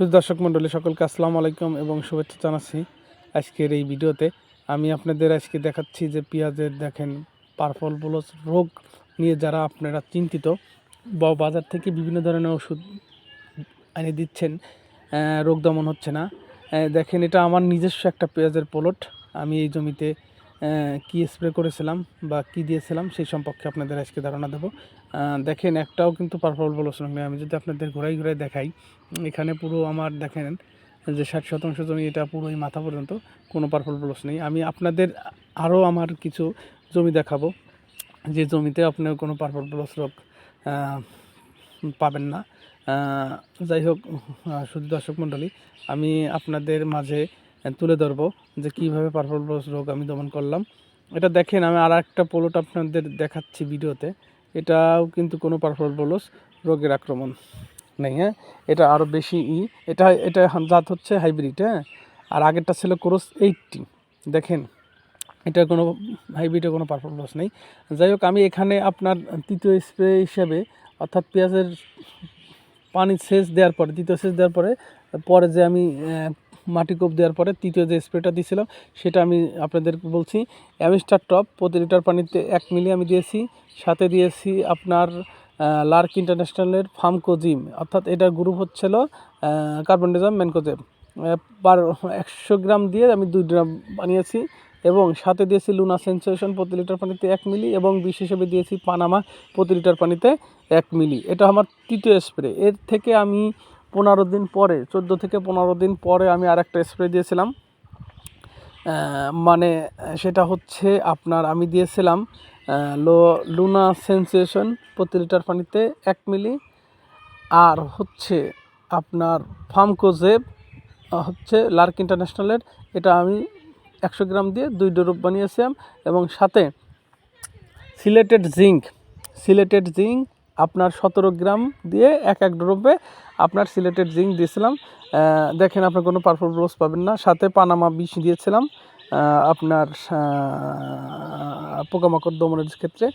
শুধু দর্শক মণ্ডলী, সকলকে আসসালামু আলাইকুম এবং শুভেচ্ছা জানাচ্ছি আজকের এই ভিডিওতে। আমি আপনাদের আজকে দেখাচ্ছি যে পেঁয়াজের দেখেন পারফল ব্লস রোগ নিয়ে যারা আপনারা চিন্তিত বা বাজার থেকে বিভিন্ন ধরনের ওষুধ এনে দিচ্ছেন রোগ দমন হচ্ছে না। দেখেন এটা আমার নিজস্ব একটা পেঁয়াজের পলট। আমি এই জমিতে কি স্প্রে করেছিলাম বা কি দিয়েছিলাম সেই সম্পর্কে আপনাদের আজকে ধারণা দেবো। দেখেন একটাও কিন্তু পারফল ব্লস নেই। আমি যদি আপনাদের ঘোরাই ঘুরাই দেখাই, এখানে পুরো আমার দেখেন যে ষাট শতাংশ জমি, এটা পুরোই মাথা পর্যন্ত কোনো পারফল ব্লস নেই। আমি আপনাদের আরও আমার কিছু জমি দেখাবো। যে জমিতে আপনার কোনো পারফল ব্লস রোগ পাবেন না। যাই হোক শুধু দর্শক মণ্ডলী, আমি আপনাদের মাঝে তুলে ধরবো যে কীভাবে পারফল ব্লস রোগ আমি দমন করলাম। এটা দেখেন, আমি আর একটা পোলট আপনাদের দেখাচ্ছি ভিডিওতে। এটাও কিন্তু কোনো পারফল ব্লস রোগের আক্রমণ নেই হ্যাঁ? এটা আরও বেশি ই, এটা এটা জাত হচ্ছে হাইব্রিড হ্যাঁ? আর আগেরটা ছিল ক্রস এইটটি। দেখেন, এটা কোনো হাইব্রিডে কোনো পারফরমেন্স নেই। যাই হোক, আমি এখানে আপনার তৃতীয় স্প্রে হিসাবে, অর্থাৎ পেঁয়াজের পানি সেচ দেওয়ার পরে, তৃতীয় সেচ দেওয়ার পরে পরে যে আমি মাটি কোপ দেওয়ার পরে তৃতীয় যে স্প্রেটা দিয়েছিলাম, সেটা আমি আপনাদের বলছি। অ্যামিস্টার টপ, প্রতি লিটার পানিতে এক মিলি আমি দিয়েছি। সাথে দিয়েছি আপনার লার্ক ইন্টারন্যাশনালের ফার্মকোজিম, অর্থাৎ এটার গ্রুপ হচ্ছিল কার্বনডিজাম ম্যানকোজেম। পার একশো গ্রাম দিয়ে আমি দুই গ্রাম বানিয়েছি এবং সাথে দিয়েছি লুনা সেন্সেশন, প্রতি লিটার পানিতে এক মিলি এবং বিশ হিসেবে দিয়েছি পানামা, প্রতি লিটার পানিতে এক মিলি। এটা আমার তৃতীয় স্প্রে। এর থেকে আমি পনেরো দিন পরে, চোদ্দ থেকে পনেরো দিন পরে আমি আর একটা স্প্রে দিয়েছিলাম মানে সেটা হচ্ছে আপনার আমি দিয়েছিলাম লো লুনা সেন্সেশন প্রতি লিটার পানিতে এক মিলি। আর হচ্ছে আপনার ফার্মকোজেব হচ্ছে লার্ক ইন্টারন্যাশনালের এটা আমি একশো গ্রাম দিয়ে দুই ডোরপ বানিয়েছিলাম। এবং সাথে সিলেটেড জিঙ্ক সিলেটেড জিঙ্ক আপনার সতেরো গ্রাম দিয়ে এক এক ড্রপে আপনার সিলেটেড জিঙ্ক দিয়েছিলাম। দেখেন আপনার কোনো পারফর ব্লোস পাবেন না। সাথে পানামা বিষ দিয়েছিলাম। আপনার পোকামাকড় দমনের ক্ষেত্রে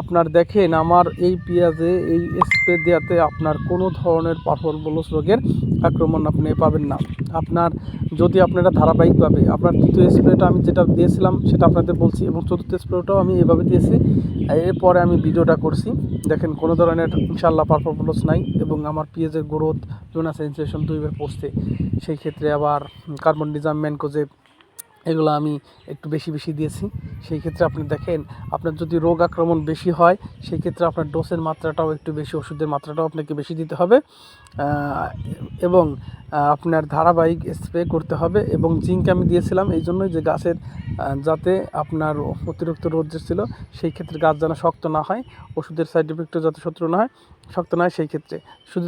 আপনার দেখেন আমার এই পেঁয়াজে, এই স্প্রে দেওয়াতে আপনার কোনো ধরনের পারফর ব্লোস রোগের আক্রমণ আপনি পাবেন না। আপনার যদি আপনারা ধারাবাহিকভাবে আপনার তৃতীয় স্প্রেটা আমি যেটা দিয়েছিলাম সেটা আপনাদের বলছি এবং চতুর্থ স্প্রেটাও আমি এভাবে দিয়েছি। এরপরে আমি ভিডিওটা করছি। দেখেন কোনো ধরনের ইনশাল্লাহ পারফরমেন্স নাই এবং আমার পেঁয়াজের গ্রোথ জোনা সেন্সেশন দুইবার পড়ছে। সেই ক্ষেত্রে আবার কার্বন ডিজাম ম্যানকোজেব এগুলো আমি একটু বেশি বেশি দিয়েছি। সেই ক্ষেত্রে আপনি দেখেন, আপনার যদি রোগ আক্রমণ বেশি হয়, সেই ক্ষেত্রে আপনার ডোসের মাত্রাটাও একটু বেশি, ওষুধের মাত্রাটাও আপনাকে বেশি দিতে হবে। এবং আপনার ধারাবাহিক স্প্রে করতে হবে এবং জিঙ্ক আমি দিয়েছিলাম এই জন্যই যে গাছের যাতে আপনার অতিরিক্ত রোদ্র ছিল, সেই ক্ষেত্রে গাছ যেন শক্ত না হয়, ওষুধের সাইড এফেক্টও যাতে শত্রু না হয়, শক্ত না হয় সেই ক্ষেত্রে। শুধু